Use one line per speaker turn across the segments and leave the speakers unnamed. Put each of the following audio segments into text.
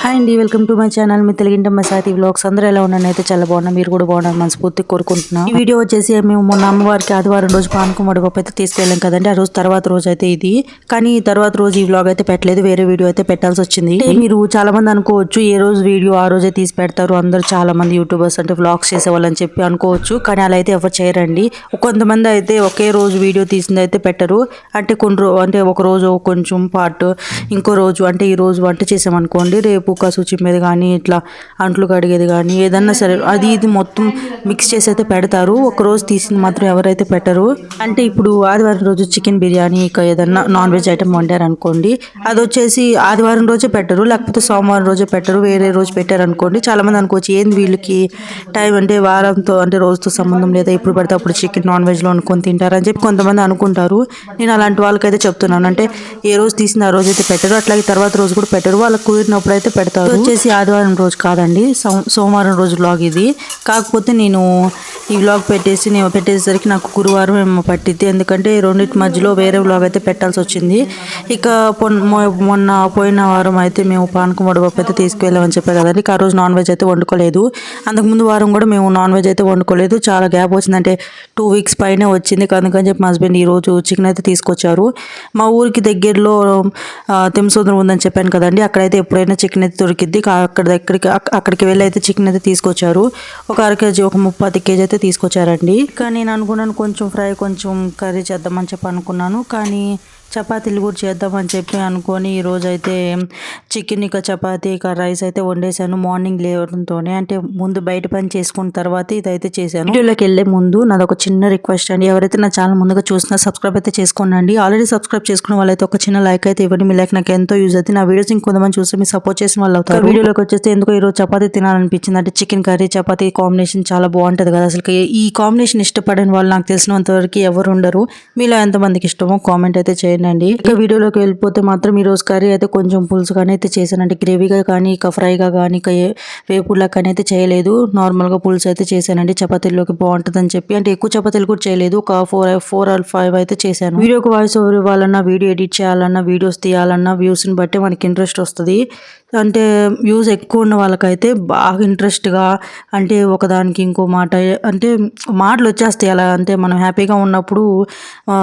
Hi అండి welcome to my channel. మీ తెలుగింట మసాతి వ్లాగ్స్ అందరూ ఎలా ఉన్నాను అయితే చాలా బాగున్నా. మీరు కూడా బాగున్నారు మనస్ఫూర్తి కోరుకుంటున్నాను ఈ వీడియో వచ్చేసి మేము మొన్న అమ్మవారికి ఆదివారం రోజు పానకం వడపప్పు అయితే తీసుకెళ్ళాం కదండి. ఆ రోజు తర్వాత రోజు అయితే ఇది. కానీ తర్వాత రోజు ఈ వ్లాగ్ అయితే పెట్టలేదు. వేరే వీడియో అయితే పెట్టాల్సి వచ్చింది. మీరు చాలా మంది అనుకోవచ్చు ఏ రోజు వీడియో ఆ రోజే తీసి పెడతారు. అందరూ చాలా మంది యూట్యూబర్స్ అంటే వ్లాగ్స్ చేసేవాళ్ళని చెప్పి అనుకోవచ్చు. కానీ అలా అయితే ఎవరు చేయరండి. కొంతమంది అయితే ఒకే రోజు వీడియో తీసింది అయితే పెట్టరు. అంటే కొన్ని అంటే ఒక రోజు కొంచెం పార్ట్ ఇంకో రోజు అంటే ఈ రోజు వంట చేసామనుకోండి రేపు కుక్క మీద కానీ ఇట్లా అంట్లు కడిగేది కానీ ఏదన్నా సరే అది ఇది మొత్తం మిక్స్ చేసి అయితే పెడతారు. ఒక రోజు తీసింది మాత్రం ఎవరైతే పెట్టరు. అంటే ఇప్పుడు ఆదివారం రోజు చికెన్ బిర్యానీ ఇక ఏదన్నా నాన్ వెజ్ ఐటమ్ వండారు అనుకోండి అది వచ్చేసి ఆదివారం రోజే పెట్టరు లేకపోతే సోమవారం రోజే పెట్టరు వేరే రోజు పెట్టారు అనుకోండి చాలామంది అనుకోవచ్చు ఏంది వీళ్ళకి టైం అంటే వారంతో అంటే రోజుతో సంబంధం లేదా ఇప్పుడు పడితే అప్పుడు చికెన్ నాన్ వెజ్లో అనుకొని తింటారని చెప్పి కొంతమంది అనుకుంటారు. నేను అలాంటి వాళ్ళకైతే చెప్తున్నాను. అంటే ఏ రోజు తీసిన ఆ రోజు అయితే పెట్టరు అట్లాగే తర్వాత రోజు కూడా పెట్టరు. వాళ్ళకి కుదిరినప్పుడు అయితే పెడతారు. వచ్చేసి ఆదివారం రోజు కాదండి. సో- సోమవారం రోజు వ్లాగ్ ఇది. కాకపోతే నేను ఈ వ్లాగ్ పెట్టేసి నేను పెట్టేసరికి నాకు గురువారం ఏమో పట్టిద్ది. ఎందుకంటే రెండింటి మధ్యలో వేరే వ్లాగ్ అయితే పెట్టాల్సి వచ్చింది. ఇక మొన్న పోయిన వారం అయితే మేము పానకం వడపప్పు అయితే తీసుకువెళ్ళామని చెప్పారు కదండి. ఆ రోజు నాన్ వెజ్ అయితే వండుకోలేదు. అంతకుముందు వారం కూడా మేము నాన్ వెజ్ అయితే వండుకోలేదు. చాలా గ్యాప్ వచ్చిందంటే టూ వీక్స్ పైన వచ్చింది. అందుకని చెప్పి మా హస్బెండ్ ఈ రోజు చికెన్ అయితే తీసుకొచ్చారు. మా ఊరికి దగ్గరలో ఆ, ఉందని చెప్పాను కదండి. అక్కడైతే ఎప్పుడైనా చికెన్ అయితే దొరికిద్ది. అక్కడ దగ్గరికి అక్కడికి వెళ్ళి అయితే చికెన్ అయితే తీసుకొచ్చారు. ఒక అర కేజీ ఒక ముప్పై కేజీ అయితే తీసుకొచ్చారండి. కానీ నేను అనుకున్నాను కొంచెం ఫ్రై కొంచెం కర్రీ చేద్దామని చెప్పి అనుకున్నాను. కానీ చపాతీలు కూడా చేద్దామని చెప్పి అనుకొని ఈ రోజు అయితే చికెన్ ఇక చపాతీ ఇక రైస్ అయితే వండేసాను మార్నింగ్ లేవడంతోనే. అంటే ముందు బయట పని చేసుకున్న తర్వాత ఇదైతే చేశాను. వీడియోలోకి వెళ్ళే ముందు నాది ఒక చిన్న రిక్వెస్ట్ అండి. ఎవరైతే నా ఛానల్ ముందుగా చూసినా సబ్స్క్రైబ్ అయితే చేసుకోండి ఆల్రెడీ సబ్స్క్రైబ్ చేసుకున్న వాళ్ళైతే ఒక చిన్న లైక్ అయితే ఇవ్వండి. మీ లైక్ నాకు ఎంతో యూజ్ అవుతుంది. నా వీడియోస్ ఇంకొంతమంది చూస్తే మీరు సపోర్ట్ చేసిన వాళ్ళు అవుతారు. వీడియోలోకి వచ్చేస్తే ఎందుకో ఈరోజు చపాతీ తినాలనిపించింది. అంటే చికెన్ కర్రీ చపాతీ కాంబినేషన్ చాలా బాగుంటది కదా. అసలు ఈ కాంబినేషన్ ఇష్టపడని వాళ్ళు నాకు తెలిసినంత వరకు ఎవరు ఉండరు. మీలో ఎంతమందికి ఇష్టమో కామెంట్ అయితే చేయండి. ఇక వీడియోలోకి వెళ్ళిపోతే మాత్రం ఈ రోజు కర్రీ అయితే కొంచెం పులుసుగా అయితే చేశానండి. గ్రేవీగా కానీ ఇక ఫ్రైగా కానీ ఇక ఏ- కానీ అయితే చేయలేదు. నార్మల్గా పులుసు అయితే చేశానండి. చపాతీలోకి బాగుంటుందని చెప్పి. అంటే ఎక్కువ చపాతీలు కూడా చేయలేదు. ఒక ఫోర్ ఫోర్ ఆర్ ఫైవ్ అయితే చేశాను. వీడియోకి వాయిస్ ఓవర్ ఇవ్వాలన్నా వీడియో ఎడిట్ చేయాలన్నా వీడియోస్ తీయాలన్నా వ్యూస్ని బట్టి మనకి ఇంట్రెస్ట్ వస్తుంది. అంటే వ్యూస్ ఎక్కువ ఉన్న వాళ్ళకైతే బాగా ఇంట్రెస్ట్గా అంటే ఒకదానికి ఇంకో మాట అంటే మాటలు వచ్చేస్తాయి అలా. అంటే మనం హ్యాపీగా ఉన్నప్పుడు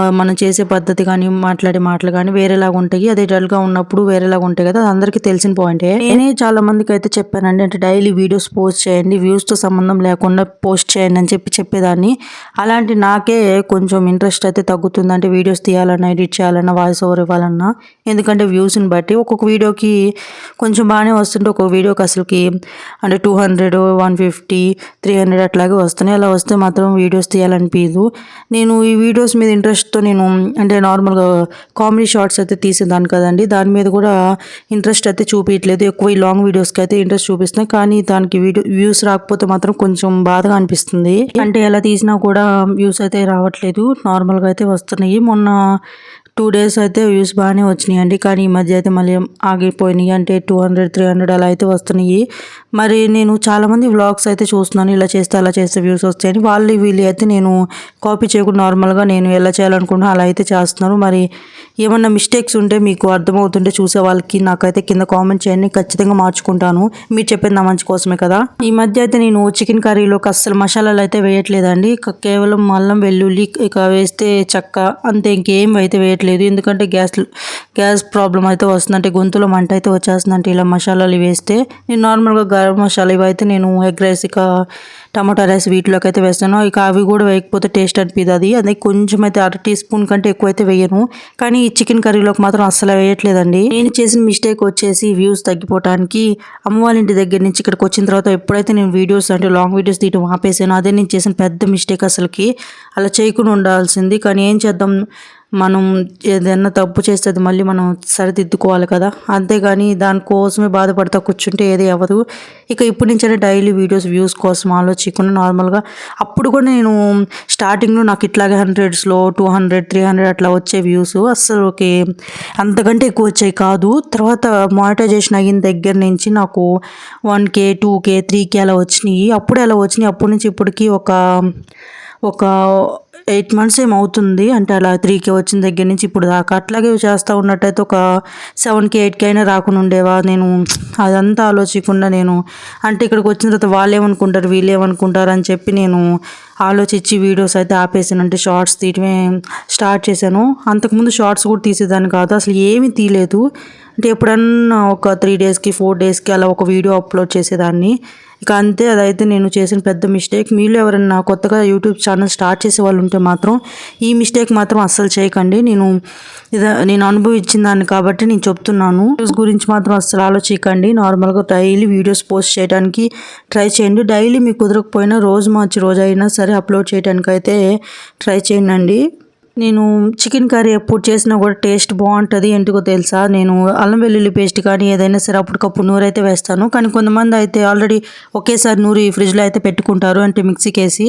మనం చేసే పద్ధతి కానీ మాట్లా మాట్లాడే మాటలు కానీ వేరేలాగా ఉంటాయి. అదే డల్గా ఉన్నప్పుడు వేరేలాగా ఉంటాయి కదా అది అందరికీ తెలిసిన పాయింటే నేనే చాలా మందికి అయితే చెప్పానండి అంటే డైలీ వీడియోస్ పోస్ట్ చేయండి వ్యూస్తో సంబంధం లేకుండా పోస్ట్ చేయండి అని చెప్పి చెప్పేదాన్ని. అలాంటి నాకే కొంచెం ఇంట్రెస్ట్ అయితే తగ్గుతుంది. అంటే వీడియోస్ తీయాలన్నా ఎడిట్ చేయాలన్నా వాయిస్ ఓవర్ ఇవ్వాలన్నా. ఎందుకంటే వ్యూస్ని బట్టి ఒక్కొక్క వీడియోకి కొంచెం బాగానే వస్తుంటే ఒక్కొక్క వీడియోకి అసలుకి అంటే two hundred one fifty three hundred అట్లాగే వస్తున్నాయి. అలా వస్తే మాత్రం వీడియోస్ తీయాలనిపించదు నేను ఈ వీడియోస్ మీద ఇంట్రెస్ట్తో నేను అంటే నార్మల్గా కామెడీ షార్ట్స్ అయితే తీసేదాన్ని కదండి. దాని మీద కూడా ఇంట్రెస్ట్ అయితే చూపించట్లేదు ఎక్కువ ఈ లాంగ్ వీడియోస్కి అయితే ఇంట్రెస్ట్ చూపిస్తున్నాయి. కానీ దానికి వీడియో వ్యూస్ రాకపోతే మాత్రం కొంచెం బాధగా అనిపిస్తుంది. అంటే ఎలా తీసినా కూడా వ్యూస్ అయితే రావట్లేదు. నార్మల్గా అయితే వస్తున్నాయి. మొన్న టూ డేస్ అయితే వ్యూస్ బాగానే వచ్చినాయి అండి కానీ ఈ మధ్య అయితే మళ్ళీ ఆగిపోయినాయి. అంటే టూ హండ్రెడ్ త్రీ హండ్రెడ్ అలా అయితే వస్తున్నాయి. మరి నేను చాలామంది వ్లాగ్స్ అయితే చూస్తున్నాను. ఇలా చేస్తే అలా చేస్తే వ్యూస్ వస్తాయని. వాళ్ళు వీళ్ళు అయితే నేను కాపీ చేయకుండా నార్మల్గా నేను ఎలా చేయాలనుకుంటున్నా అలా అయితే చేస్తున్నాను మరి ఏమన్నా మిస్టేక్స్ ఉంటే మీకు అర్థమవుతుంటే చూసే వాళ్ళకి నాకైతే కింద కామెంట్ చేయండి. ఖచ్చితంగా మార్చుకుంటాను. మీరు చెప్పింది నా మంచి కోసమే కదా. ఈ మధ్య అయితే నేను చికెన్ కర్రీలోకి అస్సలు మసాలాలు అయితే వేయట్లేదండి. కేవలం అల్లం వెల్లుల్లి ఇక వేస్తే చక్క అంతే ఇంకేం అయితే వేయట్లేదు. ఎందుకంటే గ్యాస్ గ్యాస్ ప్రాబ్లం అయితే వస్తుంది అంటే గొంతులో మంట అయితే వచ్చేస్తుందంటే ఇలా మసాలాలు వేస్తే. నేను నార్మల్గా గరం మసాలా ఇవి అయితే నేను ఎగ్ రైస్ ఇక టమాటా రైస్ వీటిలోకి అయితే వేస్తాను. ఇక అవి కూడా వేయకపోతే టేస్ట్ అనిపిది అది. అదే కొంచెం అయితే అర టీ స్పూన్ కంటే ఎక్కువ అయితే వేయను. కానీ చికెన్ కర్రీలోకి మాత్రం అస్సలు వేయట్లేదండి. నేను చేసిన మిస్టేక్ వచ్చేసి వ్యూస్ తగ్గిపోవడానికి అమ్మ వాళ్ళ ఇంటి దగ్గర నుంచి ఇక్కడికి వచ్చిన తర్వాత ఎప్పుడైతే నేను వీడియోస్ అంటే లాంగ్ వీడియోస్ తీయడం ఆపేసాను అదే నేను చేసిన పెద్ద మిస్టేక్ అసలుకి. అలా చేయకుండా ఉండాల్సింది. కానీ ఏం చేద్దాం? మనం ఏదైనా తప్పు చేస్తే అది మళ్ళీ మనం సరిదిద్దుకోవాలి కదా. అంతేగాని దానికోసమే బాధపడతా కూర్చుంటే ఏది అవ్వదు. ఇక ఇప్పటి నుంచైనా డైలీ వీడియోస్ వ్యూస్ కోసం ఆలోచించకుండా నార్మల్గా అప్పుడు కూడా నేను స్టార్టింగ్లో నాకు ఇట్లాగే హండ్రెడ్స్లో టూ హండ్రెడ్ త్రీ హండ్రెడ్ అట్లా వచ్చే వ్యూస్ అస్సలు ఓకే అంతకంటే ఎక్కువ వచ్చాయి కాదు. తర్వాత మానిటైజేషన్ అయిన దగ్గర నుంచి నాకు one K two K three K అలా వచ్చినాయి. అప్పుడు అలా వచ్చినాయి. అప్పటి నుంచి ఇప్పటికి ఒక ఒక ఎయిట్ మంత్స్ ఏం అవుతుంది అంటే అలా త్రీకి వచ్చిన దగ్గర నుంచి ఇప్పుడు దాకా అట్లాగే చేస్తూ ఉన్నట్టయితే ఒక సెవెన్కి ఎయిట్కి అయినా రాకుండా ఉండేవా? నేను అదంతా ఆలోచించకుండా నేను అంటే ఇక్కడికి వచ్చిన తర్వాత వాళ్ళు ఏమనుకుంటారు వీళ్ళు ఏమనుకుంటారు అని చెప్పి నేను ఆలోచించి వీడియోస్ అయితే ఆపేసాను. అంటే షార్ట్స్ తీయటమే స్టార్ట్ చేశాను. అంతకుముందు షార్ట్స్ కూడా తీసేదాన్ని కాదు. అసలు ఏమీ తీయలేదు. అంటే ఎప్పుడన్నా ఒక త్రీ డేస్కి ఫోర్ డేస్కి అలా ఒక వీడియో అప్లోడ్ చేసేదాన్ని. ఇక అంతే అదైతే నేను చేసిన పెద్ద మిస్టేక్ మీలో ఎవరైనా కొత్తగా యూట్యూబ్ ఛానల్ స్టార్ట్ చేసే వాళ్ళు ఉంటే మాత్రం ఈ మిస్టేక్ మాత్రం అస్సలు చేయకండి. నేను ఇదా నేను అనుభవించిన దాన్ని కాబట్టి నేను చెప్తున్నాను. గురించి మాత్రం అస్సలు ఆలోచించకండి. నార్మల్గా డైలీ వీడియోస్ పోస్ట్ చేయడానికి ట్రై చేయండి. డైలీ మీకు కుదరకపోయినా రోజు మార్చి రోజు అయినా సరే అప్లోడ్ చేయడానికి అయితే ట్రై చేయండి. నేను చికెన్ కర్రీ ఎప్పుడు చేసినా కూడా టేస్ట్ బాగుంటుంది. ఎందుకో తెలుసా? నేను అల్లం వెల్లుల్లి పేస్ట్ కానీ ఏదైనా సరే అప్పటికప్పుడు నూరు అయితే వేస్తాను. కానీ కొంతమంది అయితే ఆల్రెడీ ఒకేసారి నూరి ఫ్రిడ్జ్లో అయితే పెట్టుకుంటారు అంటే మిక్సీకి వేసి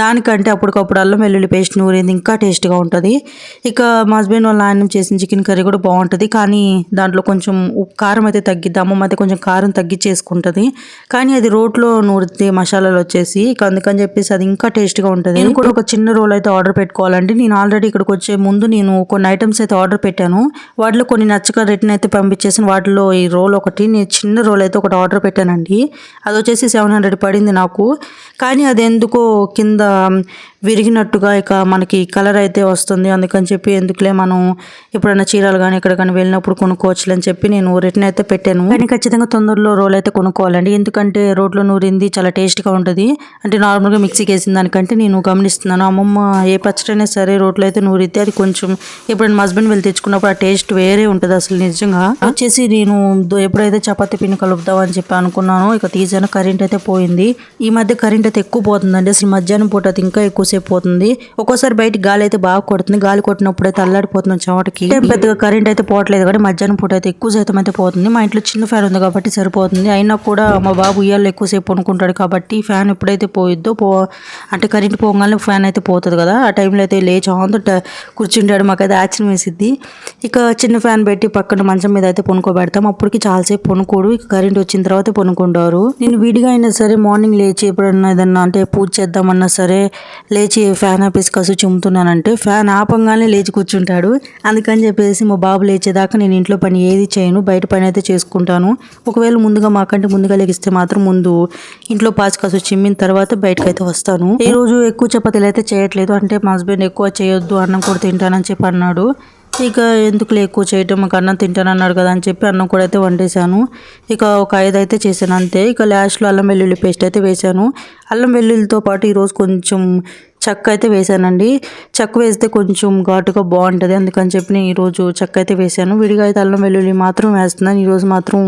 దానికంటే అప్పటికప్పుడు అల్లం వెల్లుల్లి పేస్ట్ నూరేది ఇంకా టేస్ట్గా ఉంటుంది. ఇక మా హస్బెండ్ వాళ్ళ ఆయన చేసిన చికెన్ కర్రీ కూడా బాగుంటుంది. కానీ దాంట్లో కొంచెం కారం అయితే తగ్గిద్ది అమ్మమ్మ అయితే కొంచెం కారం తగ్గించేసుకుంటుంది కానీ అది రోట్లో నూరితే మసాలాలు వచ్చేసి ఇక అందుకని చెప్పేసి అది ఇంకా టేస్ట్గా ఉంటుంది. నేను కూడా ఒక చిన్న రోల్ అయితే ఆర్డర్ పెట్టుకోవాలంటే నేను ఆల్రెడీ ఇక్కడికి వచ్చే ముందు నేను కొన్ని ఐటమ్స్ అయితే ఆర్డర్ పెట్టాను. వాటిలో కొన్ని నచ్చక రిటర్న్ అయితే పంపించేసాను వాటిలో ఈ రోల్ ఒకటి నేను చిన్న రోల్ అయితే ఒకటి ఆర్డర్ పెట్టానండి. అది వచ్చేసి సెవెన్ హండ్రెడ్ పడింది నాకు. కానీ అది ఎందుకో కింద విరిగినట్టుగా ఇక మనకి కలర్ అయితే వస్తుంది. అందుకని చెప్పి ఎందుకులే మనం ఎప్పుడైనా చీరలు కానీ ఎక్కడ కానీ వెళ్ళినప్పుడు కొనుక్కోవచ్చు అని చెప్పి నేను రిటర్న్ అయితే పెట్టాను. కానీ ఖచ్చితంగా తొందరలో రోల్ అయితే కొనుక్కోవాలండి. ఎందుకంటే రోడ్లో నూరింది చాలా టేస్ట్గా ఉంటుంది. అంటే నార్మల్గా మిక్సీకి వేసిన దానికంటే నేను గమనిస్తున్నాను. అమ్మమ్మ ఏ పచ్చడైనా సరే రోడ్లో అయితే నూరితే అది కొంచెం ఎప్పుడైనా హస్బెండ్ వెళ్ళి తెచ్చుకున్నప్పుడు ఆ టేస్ట్ వేరే ఉంటుంది అసలు నిజంగా. వచ్చేసి నేను ఎప్పుడైతే చపాతీ పిండి కలుపుదాం అని చెప్పి అనుకున్నాను ఇక తీసాను కరెంట్ అయితే పోయింది. ఈ మధ్య కరెంట్ అయితే ఎక్కువ పోతుందండి. అసలు మధ్యాహ్నం పూట అయితే ఇంకా ఎక్కువసేపు పోతుంది. ఒక్కోసారి బయట గాలి అయితే బాగా కొడుతుంది. గాలి కొట్టినప్పుడు అయితే అల్లాడిపోతుంది చెమటకి ఏం పెద్దగా కరెంట్ అయితే పోవట్లేదు కానీ మధ్యాహ్నం పూట అయితే ఎక్కువ శాతం అయితే పోతుంది. మా ఇంట్లో చిన్న ఫ్యాన్ ఉంది కాబట్టి సరిపోతుంది. అయినా కూడా మా బాబు ఉయ్యాల్లో ఎక్కువసేపు అనుకుంటాడు కాబట్టి ఫ్యాన్ ఎప్పుడైతే పోయిద్దో పో అంటే కరెంట్ పోగానే ఫ్యాన్ అయితే పోతుంది కదా. ఆ టైంలో అయితే లేచి ఆంతో కూర్చుంటాడు. మాకైతే ఆశ్చర్యం వేసిద్ది. ఇక చిన్న ఫ్యాన్ పెట్టి పక్కన మంచం మీద అయితే పొనుకోబెడతాం అప్పటికి చాలాసేపు పొనుకోడు ఇక కరెంట్ వచ్చిన తర్వాత పొనుకుంటారు నేను విడిగా అయినా సరే మార్నింగ్ లేచి ఎప్పుడన్నా ఏదన్నా అంటే పూజ చేద్దామన్నా సరే లేచి ఫ్యాన్ ఆపేసి కసు చిమ్ముతున్నానంటే ఫ్యాన్ ఆపంగానే లేచి కూర్చుంటాడు. అందుకని చెప్పేసి మా బాబు లేచేదాకా నేను ఇంట్లో పని ఏది చేయను బయట పని అయితే చేసుకుంటాను. ఒకవేళ ముందుగా మాకంటే ముందుగా లెగిస్తే మాత్రం ముందు ఇంట్లో పాచికసు చిమ్మిన తర్వాత బయటకు అయితే వస్తాను. ఈ రోజు ఎక్కువ చపాతీలు అయితే చేయట్లేదు అంటే మా హస్బెండ్ ఎక్కువ చేయొద్దు అన్నం కూడా తింటానని చెప్పి అన్నాడు. ఇక ఎందుకులే ఎక్కువ చేయటం? మాకు అన్నం తింటానన్నాడు కదా అని చెప్పి అన్నం కూడా అయితే వండేసాను ఇక ఒక ఐదు అయితే చేశాను అంతే. ఇక లాస్ట్లో అల్లం వెల్లుల్లి పేస్ట్ అయితే వేశాను. అల్లం వెల్లుల్లితో పాటు ఈరోజు కొంచెం చెక్క అయితే వేసానండి చెక్క వేస్తే కొంచెం ఘాటుగా బాగుంటుంది. అందుకని చెప్పి నేను ఈరోజు చెక్క అయితే వేసాను విడిగా అయితే అల్లం వెల్లుల్లి మాత్రం వేస్తున్నాను. ఈరోజు మాత్రం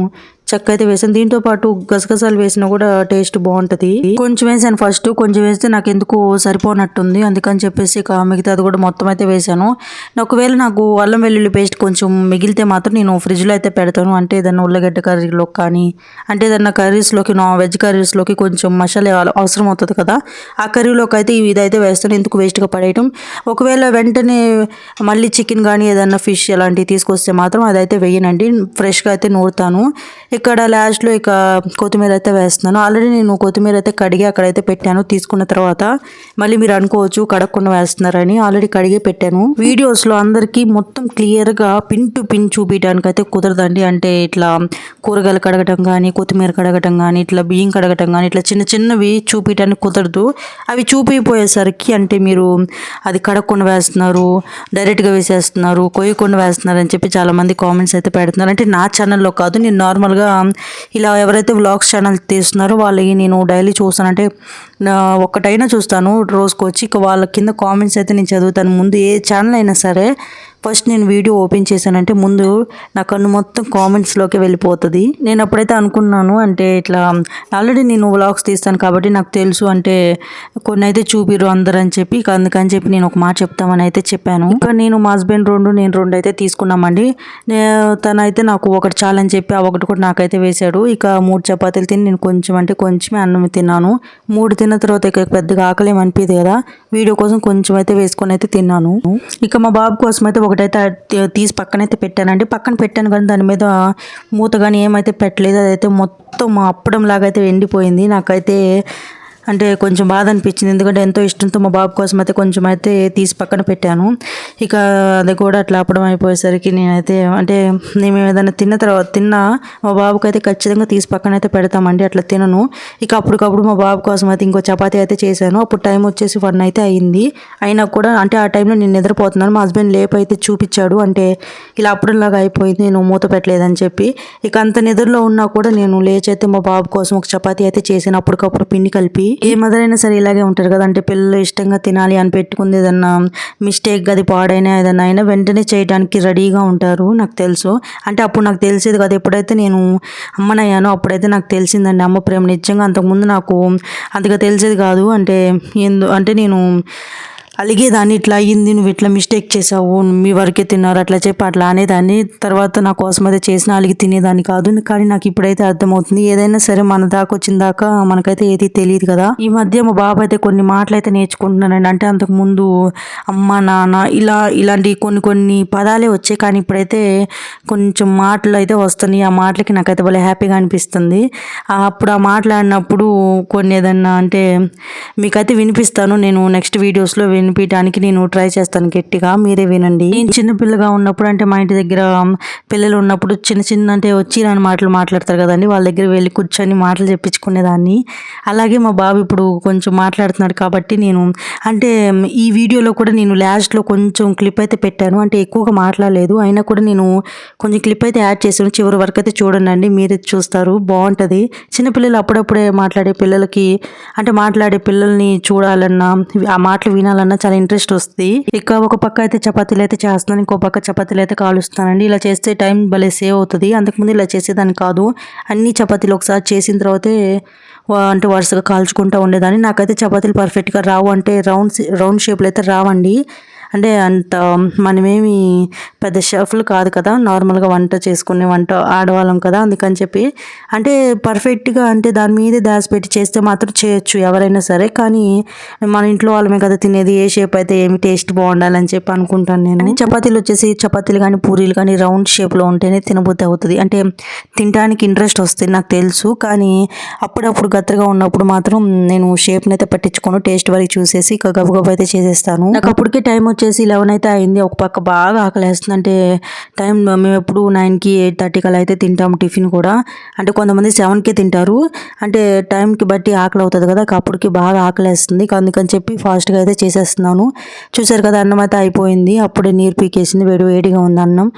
చెక్క అయితే వేసాను. దీంతో పాటు గసగసాలు వేసినా కూడా టేస్ట్ బాగుంటది. కొంచెం వేసాను ఫస్ట్ కొంచెం వేస్తే నాకు ఎందుకు సరిపోనట్టుంది. అందుకని చెప్పేసి ఇక మిగతాది కూడా మొత్తం అయితే వేసాను. ఒకవేళ నాకు అల్లం వెల్లుల్లి పేస్ట్ కొంచెం మిగిలితే మాత్రం నేను ఫ్రిడ్జ్లో అయితే పెడతాను. అంటే ఏదైనా ఉల్లగడ్డ కర్రీలో కానీ అంటే ఏదైనా కర్రీస్లోకి నా వెజ్ కర్రీస్లోకి కొంచెం మసాలా అవసరం అవుతుంది కదా. ఆ కర్రీలోకి అయితే ఇవి ఇదైతే వేస్తాను. ఎందుకు వేస్ట్గా పడేయటం? ఒకవేళ వెంటనే మళ్ళీ చికెన్ కానీ ఏదన్నా ఫిష్ అలాంటివి తీసుకొస్తే మాత్రం అదైతే వేయనండి. ఫ్రెష్గా అయితే నూరుతాను. ఇక్కడ లాస్ట్లో ఇక కొత్తిమీర అయితే వేస్తున్నాను. ఆల్రెడీ నేను కొత్తిమీర అయితే కడిగి అక్కడైతే పెట్టాను. తీసుకున్న తర్వాత మళ్ళీ మీరు అనుకోవచ్చు కడగకుండా వేస్తున్నారని ఆల్రెడీ కడిగి పెట్టాను. వీడియోస్లో అందరికీ మొత్తం క్లియర్గా పిన్ టు పిన్ చూపించడానికి అయితే కుదరదండి. అంటే ఇట్లా కూరగాయలు కడగటం కానీ కొత్తిమీర కడగటం కానీ ఇట్లా బియ్యం కడగటం కానీ ఇట్లా చిన్న చిన్నవి చూపించడానికి కుదరదు. అవి చూపిపోయేసరికి అంటే మీరు అది కడగకుండా వేస్తున్నారు డైరెక్ట్గా వేసేస్తున్నారు కొయ్యకుండా వేస్తున్నారు అని చెప్పి చాలామంది కామెంట్స్ అయితే పెడుతున్నారు. అంటే నా ఛానల్లో కాదు నేను నార్మల్గా ఇలా ఎవరైతే వ్లాగ్స్ ఛానల్ తీస్తున్నారో వాళ్ళకి నేను డైలీ చూస్తానంటే ఒక్కటైనా చూస్తాను రోజుకు వచ్చి ఇక వాళ్ళ కింద కామెంట్స్ అయితే నేను చదువుతాను. ముందు ఏ ఛానల్ అయినా సరే ఫస్ట్ నేను వీడియో ఓపెన్ చేశానంటే ముందు నా కన్ను మొత్తం కామెంట్స్లోకి వెళ్ళిపోతుంది. నేను అప్పుడైతే అనుకున్నాను అంటే ఇట్లా ఆల్రెడీ నేను వ్లాగ్స్ తీస్తాను కాబట్టి నాకు తెలుసు అంటే కొన్ని అయితే చూపిరు అందరు అని చెప్పి అందుకని చెప్పి నేను ఒక మాట చెప్తామని అయితే చెప్పాను. ఇంకా నేను మా హస్బెండ్ రెండు నేను రెండు అయితే తీసుకున్నామండి. నే- తనైతే నాకు ఒకటి చాలని చెప్పి ఆ ఒకటి కూడా నాకైతే వేశాడు. ఇక మూడు చపాతీలు తిని నేను కొంచెం అంటే కొంచెమే అన్నం తిన్నాను. మూడు తిన్న తర్వాత ఇక పెద్దగా ఆకలేం అనిపించదు కదా. వీడియో కోసం కొంచెం అయితే వేసుకొని అయితే తిన్నాను. ఇక మా బాబు కోసం అయితే ఒకటైతే తీసి పక్కన అయితే పెట్టానండి. పక్కన పెట్టాను కానీ దాని మీద మూత కానీ ఏమైతే పెట్టలేదు. అదైతే మొత్తం అప్పడం లాగా అయితే ఎండిపోయింది. నాకైతే అంటే కొంచెం బాధ అనిపించింది ఎందుకంటే ఎంతో ఇష్టంతో మా బాబు కోసం అయితే కొంచెం అయితే తీసి పక్కన పెట్టాను. ఇక అది కూడా అట్లా అప్పడం అయిపోయేసరికి నేనైతే అంటే మేము ఏదైనా తిన్న తర్వాత తిన్నా మా బాబుకి అయితే ఖచ్చితంగా తీసి పక్కన అయితే పెడతామండి. అట్లా తినను. ఇక అప్పటికప్పుడు మా బాబు కోసం అయితే ఇంకో చపాతీ అయితే చేశాను. అప్పుడు టైం వచ్చేసి వన్ అయితే అయింది. అయినా కూడా అంటే ఆ టైంలో నేను నిద్రపోతున్నాను. మా హస్బెండ్ లేపు అయితే చూపించాడు. అంటే ఇలా అప్పుడులాగా అయిపోయింది. నేను మూత పెట్టలేదని చెప్పి ఇక అంత నిద్రలో ఉన్నా కూడా నేను లేచి అయితే మా బాబు కోసం ఒక చపాతీ అయితే చేసాను అప్పటికప్పుడు పిండి కలిపి ఏ మదర్ అయినా సరే ఇలాగే ఉంటారు కదా. అంటే పిల్లలు ఇష్టంగా తినాలి అని పెట్టుకుంది ఏదన్నా మిస్టేక్ అది పాడైనా ఏదైనా అయినా వెంటనే చేయడానికి రెడీగా ఉంటారు నాకు తెలుసు. అంటే అప్పుడు నాకు తెలిసేది కదా. ఎప్పుడైతే నేను అమ్మనయ్యానో అప్పుడైతే నాకు తెలిసిందండి అమ్మ ప్రేమ. నిజంగా అంతకుముందు నాకు అంతగా తెలిసేది కాదు. అంటే ఎందు అంటే నేను అలిగేదాన్ని ఇట్లా అయ్యింది నువ్వు ఇట్లా మిస్టేక్ చేసావు మీ వరకే తిన్నారు అట్లా చెప్పి అట్లా అనేదాన్ని. తర్వాత నా కోసం అయితే చేసిన అలిగి తినేదాన్ని కాదు. కానీ నాకు ఇప్పుడైతే అర్థమవుతుంది. ఏదైనా సరే మన దాకా వచ్చిన దాకా మనకైతే ఏది తెలియదు కదా. ఈ మధ్య మా బాబు అయితే కొన్ని మాటలు అయితే నేర్చుకుంటున్నానండి అంటే అంతకు ముందు అమ్మ నాన్న ఇలా ఇలాంటి కొన్ని కొన్ని పదాలే వచ్చాయి. కానీ ఇప్పుడైతే కొంచెం మాటలు అయితే వస్తున్నాయి. ఆ మాటలకి నాకైతే భలే హ్యాపీగా అనిపిస్తుంది. అప్పుడు ఆ మాట్లాడినప్పుడు కొన్ని ఏదన్నా అంటే మీకైతే వినిపిస్తాను. నేను నెక్స్ట్ వీడియోస్లో వినిపించడానికి నేను ట్రై చేస్తాను గట్టిగా మీరే వినండి. నేను చిన్నపిల్లగా ఉన్నప్పుడు అంటే మా ఇంటి దగ్గర పిల్లలు ఉన్నప్పుడు చిన్న చిన్న అంటే వచ్చి రాని మాటలు మాట్లాడతారు కదండి వాళ్ళ దగ్గర వెళ్ళి కూర్చొని మాటలు చెప్పించుకునేదాన్ని. అలాగే మా బాబు ఇప్పుడు కొంచెం మాట్లాడుతున్నాడు కాబట్టి నేను అంటే ఈ వీడియోలో కూడా నేను లాస్ట్లో కొంచెం క్లిప్ అయితే పెట్టాను. అంటే ఎక్కువగా మాట్లాడలేదు అయినా కూడా నేను కొంచెం క్లిప్ అయితే యాడ్ చేసాను చివరి వరకు అయితే చూడండి మీరే చూస్తారు బాగుంటుంది. చిన్నపిల్లలు అప్పుడప్పుడే మాట్లాడే పిల్లలకి అంటే మాట్లాడే పిల్లల్ని చూడాలన్నా ఆ మాటలు వినాలన్నా చాలా ఇంట్రెస్ట్ వస్తుంది. ఇక ఒక పక్క అయితే చపాతీలు అయితే చేస్తున్నాను ఇంకో పక్క చపాతీలు అయితే కాలుస్తానండి ఇలా చేస్తే టైం భలే సేవ్ అవుతుంది. అంతకుముందు ఇలా చేసేదాన్ని కాదు. అన్ని చపాతీలు ఒకసారి చేసిన తర్వాతే అంటే వరుసగా కాల్చుకుంటూ ఉండేదాన్ని. నాకైతే చపాతీలు పర్ఫెక్ట్గా రావు అంటే రౌండ్ రౌండ్ షేప్లో అయితే రావండి. అంటే అంత మనమేమి పెద్ద షెఫ్లు కాదు కదా నార్మల్గా వంట చేసుకునే వంట ఆడవాళ్ళం కదా అందుకని చెప్పి అంటే పర్ఫెక్ట్గా అంటే దాని మీదే దాచి పెట్టి చేస్తే మాత్రం చేయొచ్చు ఎవరైనా సరే కానీ మన ఇంట్లో వాళ్ళమే కదా తినేది ఏ షేప్ అయితే ఏమి టేస్ట్ బాగుండాలని చెప్పి అనుకుంటాను నేను. చపాతీలు వచ్చేసి చపాతీలు కానీ పూరీలు కానీ రౌండ్ షేప్లో ఉంటేనే తినబుద్ధి అవుతుంది. అంటే తినడానికి ఇంట్రెస్ట్ వస్తుంది నాకు తెలుసు కానీ అప్పుడప్పుడు గత్తరగా ఉన్నప్పుడు మాత్రం నేను షేప్ని అయితే పట్టించుకోను టేస్ట్ వరకు చూసేసి ఇక గబగబ అయితే చేసేస్తాను. నాకు అప్పటికే టైం వచ్చేసి లెవెన్ అయితే అయింది. ఒక పక్క బాగా ఆకలేస్తుంది అంటే టైం మేము ఎప్పుడు నైన్కి ఎయిట్ థర్టీకి అలా అయితే తింటాము టిఫిన్ కూడా. అంటే కొంతమంది సెవెన్కే తింటారు. అంటే టైంకి బట్టి ఆకలి అవుతుంది కదా అప్పటికి బాగా ఆకలేస్తుంది. అందుకని చెప్పి ఫాస్ట్గా అయితే చేసేస్తున్నాను. చూసారు కదా అన్నం అయితే అయిపోయింది. అప్పుడే నీరు పీకేసింది. వేడి వేడిగా ఉంది అన్నం.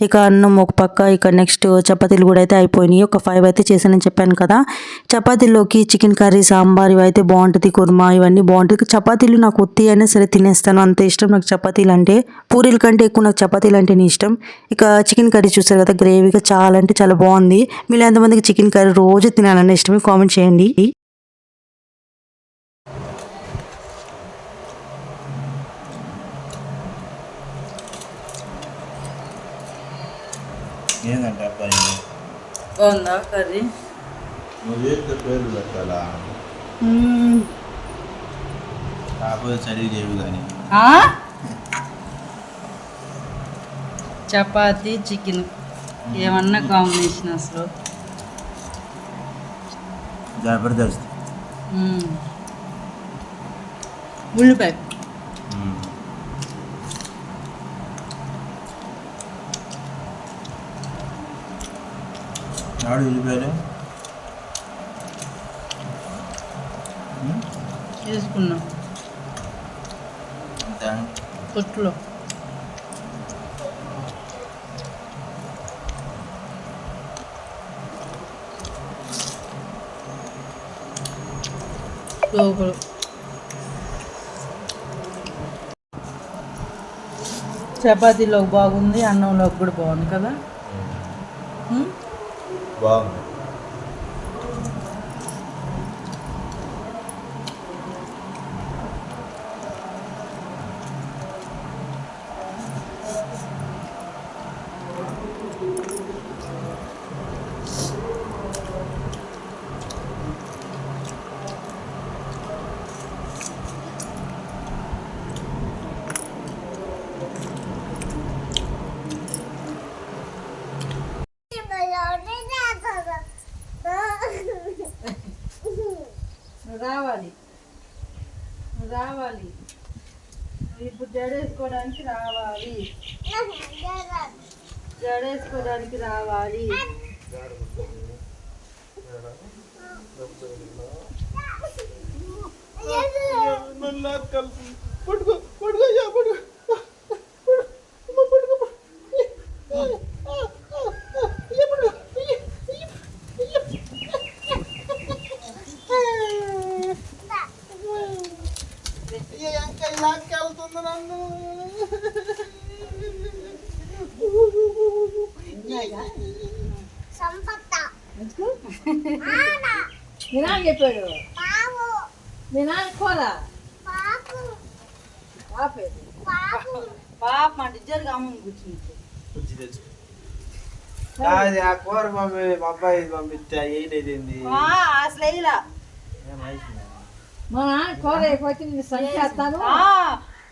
ఇక అన్నం ఒక పక్క ఇక నెక్స్ట్ చపాతీలు కూడా అయితే అయిపోయినాయి. ఒక ఫైవ్ అయితే చేశానని చెప్పాను కదా. చపాతీలోకి చికెన్ కర్రీ సాంబార్ ఇవి అయితే బాగుంటుంది కుర్మా ఇవన్నీ బాగుంటుంది. చపాతీలు నాకు ఉత్తి అయినా సరే తినేస్తాను. అంత ఇష్టం నాకు చపాతీలు అంటే. పూరీల కంటే ఎక్కువ నాకు చపాతీలు అంటేనే ఇష్టం. ఇక చికెన్ కర్రీ చూసారు కదా గ్రేవీగా చాలా అంటే చాలా బాగుంది. మీరు ఎంతమందికి చికెన్ కర్రీ రోజు తినాలని ఇష్టమే కామెంట్ చేయండి.
ఏంటంటే అబ్బాయి
బాగుందా కర్రీ?
నువ్వు చేస్తే పేర్లు పెట్టాలా? కాకపోతే చదివి చేయవు కానీ.
చపాతి చికెన్. ఏమన్నా కాంబినేషన్ అసలు.
జబర్దస్త్.
ఉల్లిపాయ.
ఆడు వెళ్ళిపోయారు
తీసుకున్నాం.
అంతే
కొట్లో లోపల. చపాతీలో బాగుంది అన్నంలో కూడా బాగుంది కదా? మ్మ్?
బాగుంది
జడేసుకోవడానికి రావాలి జడేసుకోవడానికి రావాలి
పట్టుకో
మీ నాన్న చెప్పాడు. మీ నాన్న కూర? పాపేది
పాప. అంటే ఇద్దరు అమ్మని కూర్చుంటే
కుర్చీ తెచ్చు అది ఆ కూర మమ్మీ మా అబ్బాయి పంపిస్తే ఏంటి
అసలు వేయలా
మా నాన్న కూర అయిపోతే నేను సంకేస్తాను
ఆ,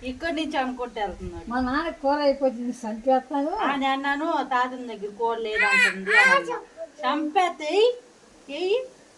ఇక్కడి నుంచి అనుకుంటే వెళ్తున్నాడు.
మా నాన్న కూర అయిపోతే నేను సంకేస్తాను
నేను అన్నాను తాతని దగ్గర కూర లేదంటుంది అని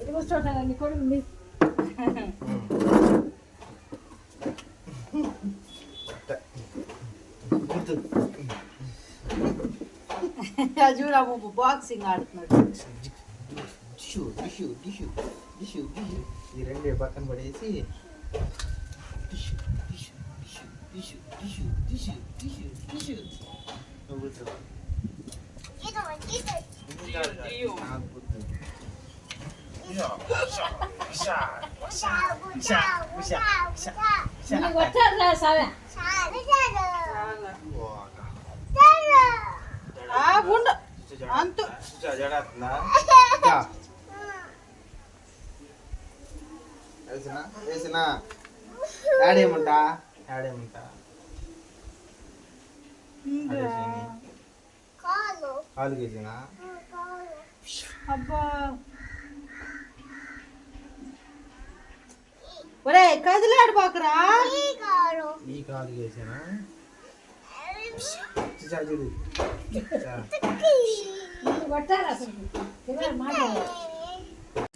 ఇది
కూర్చోండి కూడా మిస్
చూడ బాక్సింగ్ ఆడుతున్నాడు
డిష్యూ డిష్యూ డిష్యూ డిష్యూ డిష్యూ ఈ రెండే పక్కన పడేసి ఉషా ఉషా ఉషా నీకు
వచ్చారురా సరే
ఆ, ఉండు అంతు
వేసినా వేసినా ఆడేముంటా ఆడేముంటా ఆడేసి కాలు కాలు గీసినా
అబ్బా ఒరే కదిలాడు పోకరా
ఈ కాదు
చేసానా కొట్టారా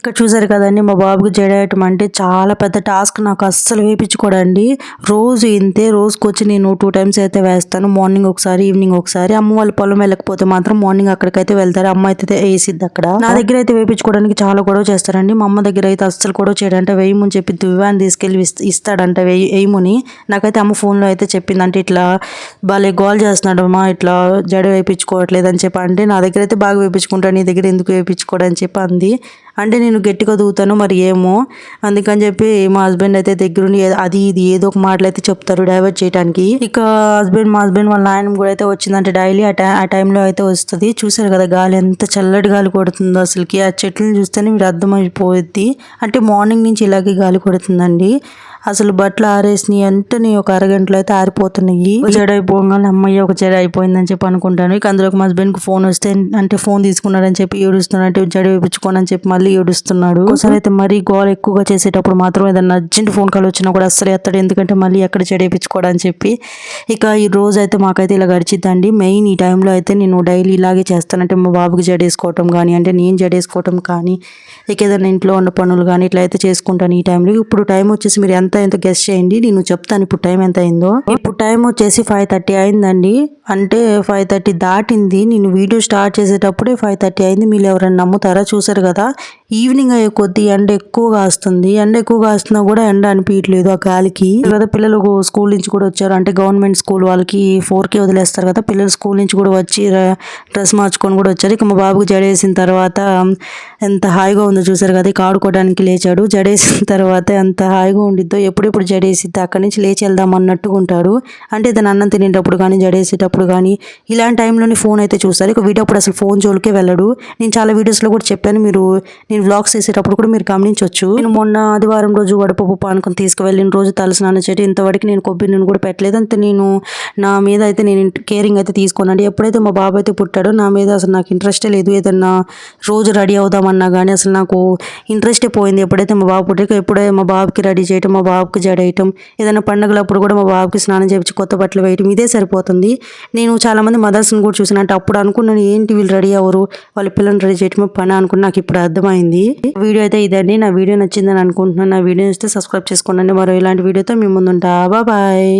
ఇక్కడ చూసారు కదండి? మా బాబుకి జడేయటం అంటే చాలా పెద్ద టాస్క్. నాకు అస్సలు వేయించుకోడండి. రోజు ఇంతే రోజుకి వచ్చి నేను టూ టైమ్స్ అయితే వేస్తాను. మార్నింగ్ ఒకసారి ఈవినింగ్ ఒకసారి. అమ్మ వాళ్ళు పొలం వెళ్ళకపోతే మాత్రం మార్నింగ్ అక్కడికైతే వెళ్తారు. అమ్మ అయితే వేసిద్ది అక్కడ. నా దగ్గర అయితే వేయించుకోవడానికి చాలా గొడవ చేస్తారండి. మా అమ్మ దగ్గర అయితే అస్సలు గొడవ చేయడంటే వేయమని చెప్పి దువ్వాన్ని తీసుకెళ్ళి ఇస్- ఇస్తాడంట వేయి వేయమని. నాకైతే అమ్మ ఫోన్లో అయితే చెప్పింది అంటే ఇట్లా భలే గోల్ చేస్తున్నాడు అమ్మా ఇట్లా జడ వేయించుకోవట్లేదు అని చెప్పి. అంటే నా దగ్గర అయితే బాగా వేయించుకుంటాను నీ దగ్గర ఎందుకు వేయించుకోవడం అని చెప్పి అంది. అంటే నేను గట్టిగా దూతాను మరి ఏమో. అందుకని చెప్పి మా హస్బెండ్ అయితే దగ్గరుండి అది ఇది ఏదో ఒక మాటలు అయితే చెప్తారు డైవర్ట్ చేయడానికి ఇక హస్బెండ్ మా హస్బెండ్ వాళ్ళ ఆయన కూడా అయితే వచ్చిందంటే డైలీ ఆ టై ఆ టైంలో అయితే వస్తుంది. చూసారు కదా గాలి ఎంత చల్లటి గాలి కొడుతుందో అసలుకి. ఆ చెట్లను చూస్తేనే మీరు అర్థమైపోద్ది అంటే మార్నింగ్ నుంచి ఇలాగే గాలి కొడుతుందండి. అసలు బట్టలు ఆరేసినాయి వెంటనే ఒక అరగంటలో అయితే ఆరిపోతున్నాయి. జడ అయిపోగానే అమ్మయ్య ఒక జడ అయిపోయిందని చెప్పి అనుకుంటాను. ఇక అందులో మా హస్బెండ్ ఫోన్ వస్తే అంటే ఫోన్ తీసుకున్నాడని చెప్పి ఏడుస్తున్నాడు అంటే జడ వేయించుకోనని చెప్పి మళ్ళీ ఏడుస్తున్నాడు. ఒకసారి అయితే మరీ గోల్ ఎక్కువగా చేసేటప్పుడు మాత్రం ఏదైనా అర్జెంట్ ఫోన్ కాల్ వచ్చినా కూడా అస్సలు ఎత్తాడు. ఎందుకంటే మళ్ళీ ఎక్కడ జడ వేయించుకోవడం చెప్పి. ఇక ఈ రోజు అయితే మాకైతే ఇలా గడిచిద్దండి. మెయిన్ ఈ టైంలో అయితే నేను డైలీ ఇలాగే చేస్తానంటే మా బాబుకి జడేసుకోవటం కానీ అంటే నేను జడేసుకోవటం కానీ ఇక ఏదైనా ఇంట్లో ఉన్న పనులు కానీ ఇట్లా అయితే చేసుకుంటాను ఈ టైంలో. ఇప్పుడు టైం వచ్చేసి మీరు ఎంత ఎంత గెస్ట్ చేయండి. నేను చెప్తాను ఇప్పుడు టైం ఎంత అయిందో. ఇప్పుడు టైం వచ్చేసి ఫైవ్ థర్టీ అయిందండి. అంటే ఫైవ్ థర్టీ దాటింది. నేను వీడియో స్టార్ట్ చేసేటప్పుడే ఫైవ్ థర్టీ అయింది. మీరు ఎవరైనా నమ్ముతారా? చూసారు కదా. ఈవినింగ్ అయ్యే కొద్దీ ఎండ ఎక్కువగా వస్తుంది ఎండ ఎక్కువగా వస్తున్నా కూడా ఎండ అనిపించట్లేదు ఆ గాలికి. కదా పిల్లలు స్కూల్ నుంచి కూడా వచ్చారు. అంటే గవర్నమెంట్ స్కూల్ వాళ్ళకి ఫోర్కి వదిలేస్తారు కదా. పిల్లలు స్కూల్ నుంచి కూడా వచ్చి డ్రెస్ మార్చుకొని కూడా వచ్చారు. ఇక మా బాబుకి జడేసిన తర్వాత ఎంత హాయిగా ఉందో చూసారు కదా. ఇక ఆడుకోవడానికి లేచాడు. జడేసిన తర్వాత ఎంత హాయిగా ఉండిద్దో ఎప్పుడెప్పుడు జడేసిద్ది? అక్కడి నుంచి లేచి వెళ్దాం అన్నట్టుగా ఉంటాడు. అంటే తను అన్నం తినేటప్పుడు కానీ జడేసేటప్పుడు కానీ ఇలాంటి టైంలోనే ఫోన్ అయితే చూస్తారు ఇక వీడప్పుడు అసలు ఫోన్ జోలికే వెళ్ళడు. నేను చాలా వీడియోస్లో కూడా చెప్పాను మీరు నేను వ్లాగ్స్ చేసేటప్పుడు కూడా మీరు గమనించవచ్చు నేను మొన్న ఆదివారం రోజు వడపప్పు పానకం తీసుకువెళ్ళిన రోజు తలస్నానం చేయడం ఇంతవరకు నేను కొబ్బరి నూనె కూడా పెట్టలేదు. అంతే నేను నా మీద అయితే నేను కేరింగ్ అయితే తీసుకోనండి ఎప్పుడైతే మా బాబు అయితే పుట్టాడో నా మీద అసలు నాకు ఇంట్రెస్టే లేదు. ఏదన్నా రోజు రెడీ అవుదామన్నా కానీ అసలు నాకు ఇంట్రెస్టే పోయింది. ఎప్పుడైతే మా బాబు పుట్టాక ఎప్పుడైతే మా బాబుకి రెడీ చేయటం మా బాబుకి జడేయటం. ఏదైనా పండుగలప్పుడు కూడా మా బాబుకి స్నానం చేయించి కొత్త బట్టలు వేయటం. ఇదే సరిపోతుంది. నేను చాలామంది మదర్స్ని కూడా చూసినట్టు అంటే అప్పుడు అనుకున్నాను ఏంటి వీళ్ళు రెడీ అవ్వరు? వాళ్ళ పిల్లల్ని రెడీ చేయటమే? పని అనుకుని నాకు ఇప్పుడు అర్థమైంది. వీడియో అయితే ఇదండి. నా వీడియో నచ్చిందని అనుకుంటున్నాను. నా వీడియో నచ్చితే సబ్స్క్రైబ్ చేసుకోండి. మరో ఇలాంటి వీడియోతో మీ ముందుంటా. బాయ్.